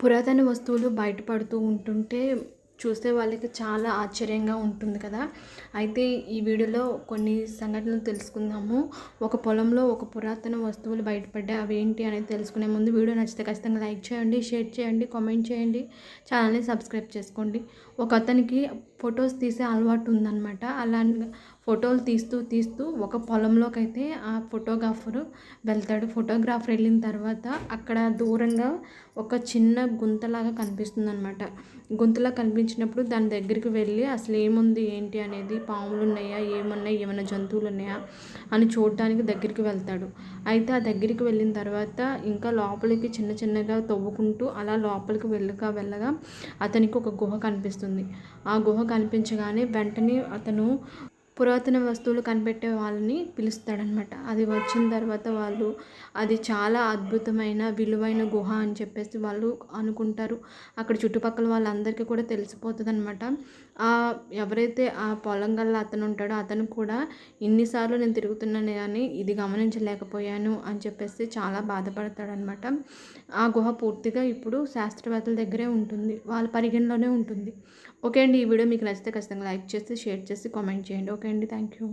పురాతన వస్తువులు బయటపడుతూ ఉంటుంటే చూసే వాళ్ళకి చాలా ఆశ్చర్యంగా ఉంటుంది కదా. అయితే ఈ వీడియోలో కొన్ని సంఘటనలు తెలుసుకుందాము. ఒక పొలంలో ఒక పురాతన వస్తువులు బయటపడ్డాయి. అవి ఏంటి అనేది తెలుసుకునే ముందు వీడియో నచ్చితే ఖచ్చితంగా లైక్ చేయండి షేర్ చేయండి కామెంట్ చేయండి. ఛానల్ని సబ్స్క్రైబ్ చేసుకోండి. ఒక అతనికి ఫొటోస్ తీసే అలవాటు ఉందన్నమాట. అలా ఫోటోలు తీస్తూ తీస్తూ ఒక పొలంలోకి అయితే ఆ ఫోటోగ్రాఫరు వెళ్తాడు. ఫోటోగ్రాఫర్ వెళ్ళిన తర్వాత అక్కడ దూరంగా ఒక చిన్న గుంతలాగా కనిపిస్తుంది అనమాట గుంతలా కనిపించినప్పుడు దాని దగ్గరికి వెళ్ళి అసలు ఏముంది ఏంటి అనేది పాములు ఉన్నాయా ఏమున్నాయి ఏమైనా జంతువులు ఉన్నాయా అని చూడడానికి దగ్గరికి వెళ్తాడు. అయితే ఆ దగ్గరికి వెళ్ళిన తర్వాత ఇంకా లోపలికి చిన్న చిన్నగా తవ్వుకుంటూ అలా లోపలికి వెళ్ళగా వెళ్ళగా అతనికి ఒక గుహ కనిపిస్తుంది. ఆ గుహ కనిపించగానే వెంటనే అతను పురాతన వస్తువులు కనిపెట్టే వాళ్ళని పిలుస్తాడనమాట అది వచ్చిన తర్వాత వాళ్ళు అది చాలా అద్భుతమైన విలువైన గుహ అని చెప్పేసి వాళ్ళు అనుకుంటారు. అక్కడ చుట్టుపక్కల వాళ్ళందరికీ కూడా తెలిసిపోతుంది అనమాట ఎవరైతే ఆ పొలం గల్ల అతను ఉంటాడో అతను కూడా ఇన్నిసార్లు నేను తిరుగుతున్నాను కానీ ఇది గమనించలేకపోయాను అని చెప్పేసి చాలా బాధపడతాడనమాట ఆ గుహ పూర్తిగా ఇప్పుడు శాస్త్రవేత్తల దగ్గరే ఉంటుంది. వాళ్ళ పరిగణలోనే ఉంటుంది. ఓకే అండి ఈ వీడియో మీకు నచ్చితే ఖచ్చితంగా లైక్ చేసి షేర్ చేసి కామెంట్ చేయండి. ఓకే అండి. Thank you.